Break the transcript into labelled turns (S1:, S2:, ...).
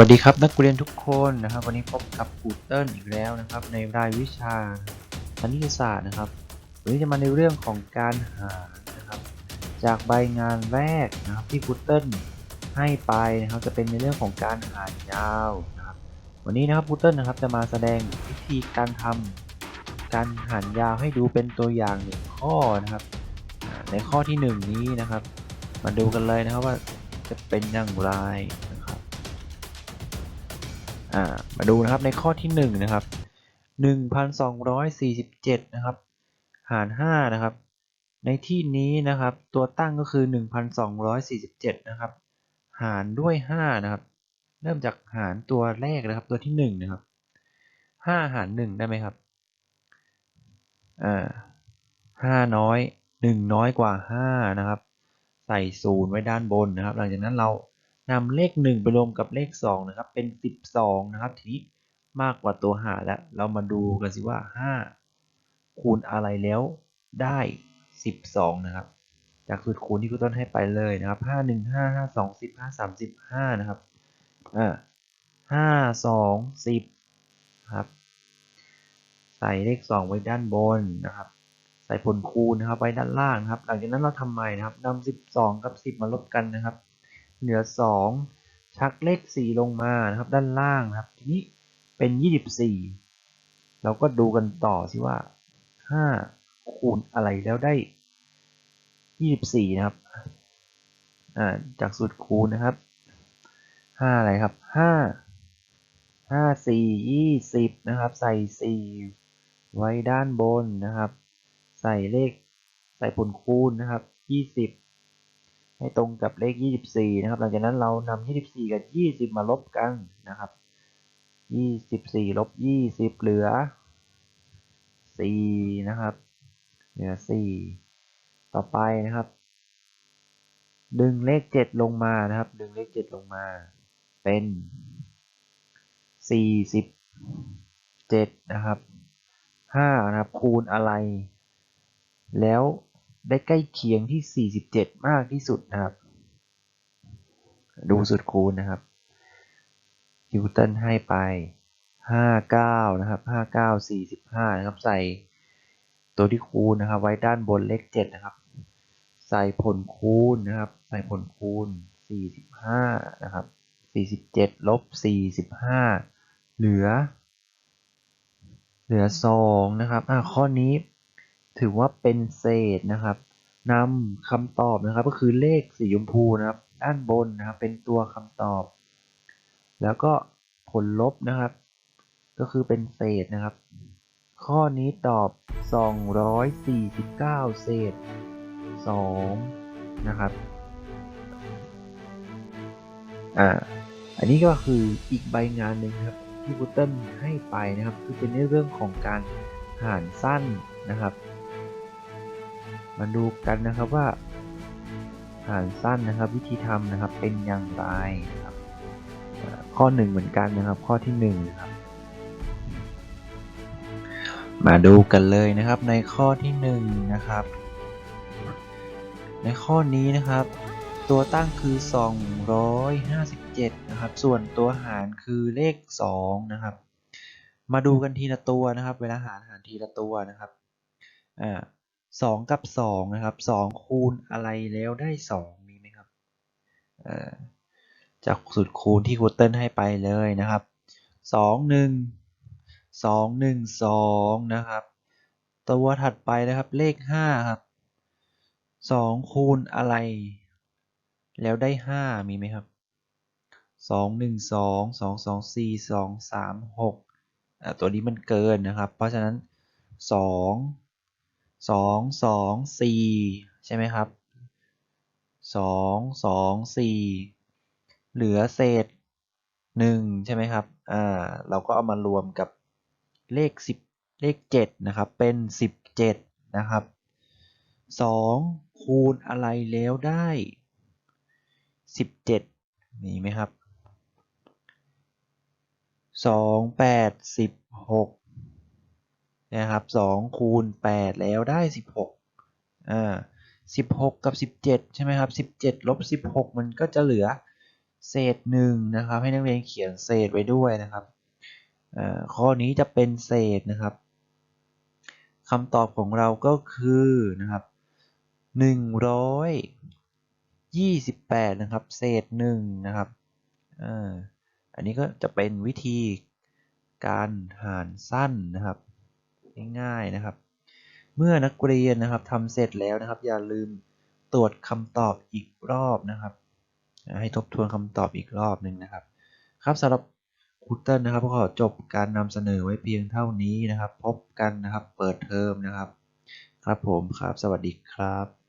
S1: วัสดีครับนักเรียนทุกคนนะครับ วันนี้พบกับครูเติ้ลอีกแล้วนะครับ ในรายวิชาคณิตศาสตร์นะครับวันนี้จะมาในเรื่องของการหารนะครับ จากใบงานแรกนะครับที่ครูเติ้ลให้ไปนะครับ จะเป็นในเรื่องของการหารยาวนะครับ วันนี้นะครับครูเติ้ลนะครับจะมาแสดงวิธีการทำการหารยาวให้ดูเป็นตัวอย่างหนึ่งข้อนะครับ ในข้อที่หนึ่งนี้นะครับ มาดูกันเลยนะครับว่าจะเป็นอย่างไร อ่ามาดูนะครับในข้อที่1นะครับ1,247นะครับหาร5นะครับ ในที่นี้นะครับ ตัวตั้งก็คือ 1,247นะครับ หารด้วย5นะครับ เริ่มจากหารตัวแรกนะครับ ตัวที่ 1 นะครับ 5 หาร 1 ได้ไหมครับอ่า5น้อย 1 น้อยกว่า 5 นะครับ ใส่ศูนย์ไว้ด้านบนนะครับ หลังจากนั้นเรา นำเลข 1 ไปรวมกับเลข 2 นะครับ เป็น 12 นะครับ ทีนี้มากกว่าตัวหารแล้ว เรามาดูกันสิว่า 5 คูณอะไรแล้วได้ 12 นะครับ จากสูตรคูณที่ครูต้นให้ไปเลยนะครับ 5 1 5 5 2 10 5 3 5 นะครับอ่า5 2 10 ครับ ใส่เลข 2 ไว้ด้านบนนะครับใส่ผลคูณนะครับไว้ด้านล่างนะครับ หลังจากนั้นเราทำใหม่นะครับนำ12 กับ 10 มาลบกันนะครับ เหลือ 2 ชักเลข 4 ลงมานะครับด้านล่างนะครับ ทีนี้เป็น 24 เราก็ดูกันต่อสิว่า 5 คูณอะไรแล้วได้ 24 นะครับาจากสูตรคูณนะครับ 5 อะไรครับ 5 5 4 20 นะครับ ใส่ 4 ไว้ด้านบนนะครับ ใส่เลขใส่ผลคูณนะครับ 20 ให้ตรงกับเลข 24 นะครับ หลังจากนั้นเรานำ24 กับ 20 มาลบกันนะครับ 24 ลบ 20 เหลือ 4 นะครับ เหลือ 4 ต่อไปนะครับ ดึงเลข 7 ลงมานะครับ ดึงเลข 7 ลงมา เป็น 47 นะครับ 5 นะครับ คูณอะไร แล้ว ได้ใกล้เคียงที่ 47 มากที่สุดนะครับ ดูสุดคูณนะครับฮิวตันให้ไป 59 นะครับ 59 45 นะครับ ใส่ตัวที่คูณนะครับ ไว้ด้านบนเลข 7 นะครับ ใส่ผลคูณนะครับ ใส่ผลคูณ 45 นะครับ 47 ลบ 45 เหลือ เหลือ 2 นะครับ อ่าข้อนี้ ถือว่าเป็นเศษนะครับนำคำตอบนะครับก็คือเลขสีชมพูนะครับ ด้านบนนะครับเป็นตัวคำตอบ แล้วก็ผลลบนะครับ ก็คือเป็นเศษนะครับ ข้อนี้ตอบ 249 เศษ 2 นะครับอ่าอันนี้ก็คืออีกใบงานหนึ่งครับที่บูเติ้ลให้ไปนะครับ คือเป็นในเรื่องของการหารสั้นนะครับ มาดูกันนะครับว่าหารสั้นนะครับ วิธีทำนะครับเป็นอย่างไรนะครับ ข้อหนึ่งเหมือนกันนะครับ ข้อที่หนึ่งนะครับมาดูกันเลยนะครับในข้อที่หนึ่งนะครับ ในข้อนี้นะครับ ตัวตั้งคือ 257 นะครับ ส่วนตัวหารคือเลข 2 นะครับ มาดูกันทีละตัวนะครับ เวลาหารหารทีละตัวนะครับอ่า สองกับ 2 นะครับ 2 คูณอะไรแล้วได้ 2 มีไหมครับจากสูตรคูณที่ครูเติ้ลให้ไปเลยนะครับ 2 1 2 1 2 นะครับ ตัวถัดไปนะครับเลข 5 ครับ 2 คูณอะไร แล้วได้ 5 มีไหมครับ 2 1 2 2 2 4 2 3 6อ่าตัวนี้มันเกินนะครับ เพราะฉะนั้น 2 2 2 4ใช่ไหมครับ2 2 4เหลือเศษ1ใช่ไหมครับอ่าเราก็เอามารวมกับเลข10เลข7นะครับเป็น17นะครับ2คูณอะไรแล้วได้17มีไหมครับ2 8 16 นะครับ2คูณ 8 แล้วได้ 16อ่า16 กับ 17 ใช่ไหมครับ 17ลบ16 มันก็จะเหลือเศษหนึ่งนะครับ ให้นักเรียนเขียนเศษไว้ด้วยนะครับอ่อข้อนี้จะเป็นเศษนะครับคำตอบของเราก็คือนะครับหนึ่งร้อยยี่สิบแปดนะครับ เศษหนึ่งนะครับอ่าอันนี้ก็จะเป็นวิธีการหารสั้นนะครับ ง่ายๆนะครับ เมื่อนักเรียนนะครับทำเสร็จแล้วนะครับ อย่าลืมตรวจคำตอบอีกรอบนะครับ ให้ทบทวนคำตอบอีกรอบหนึ่งนะครับ ครับสำหรับครูเติ้ลนะครับก็ขอจบการนำเสนอไว้เพียงเท่านี้นะครับ พบกันนะครับ เปิดเทอมนะครับ ครับผมครับ สวัสดีครับ